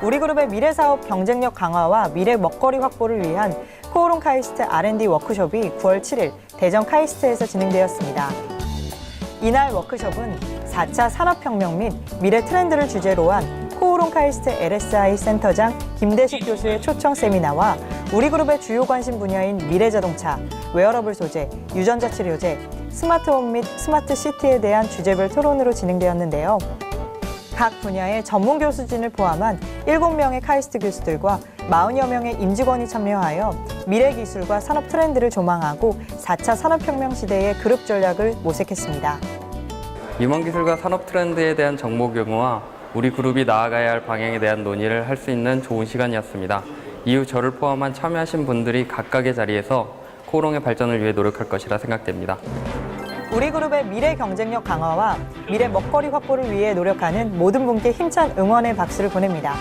우리 그룹의 미래 사업 경쟁력 강화와 미래 먹거리 확보를 위한 코오롱 카이스트 R&D 워크숍이 9월 7일 대전 카이스트에서 진행되었습니다. 이날 워크숍은 4차 산업혁명 및 미래 트렌드를 주제로 한 코오롱 카이스트 LSI 센터장 김대식 교수의 초청 세미나와 우리 그룹의 주요 관심 분야인 미래 자동차, 웨어러블 소재, 유전자 치료제, 스마트홈 및 스마트 시티에 대한 주제별 토론으로 진행되었는데요. 각 분야의 전문 교수진을 포함한 7명의 카이스트 교수들과 40여 명의 임직원이 참여하여 미래 기술과 산업 트렌드를 조망하고 4차 산업혁명 시대의 그룹 전략을 모색했습니다. 위험 기술과 산업 트렌드에 대한 정보 경우와 우리 그룹이 나아가야 할 방향에 대한 논의를 할 수 있는 좋은 시간이었습니다. 이후 저를 포함한 참여하신 분들이 각각의 자리에서 코롱의 발전을 위해 노력할 것이라 생각됩니다. 우리 그룹의 미래 경쟁력 강화와 미래 먹거리 확보를 위해 노력하는 모든 분께 힘찬 응원의 박수를 보냅니다.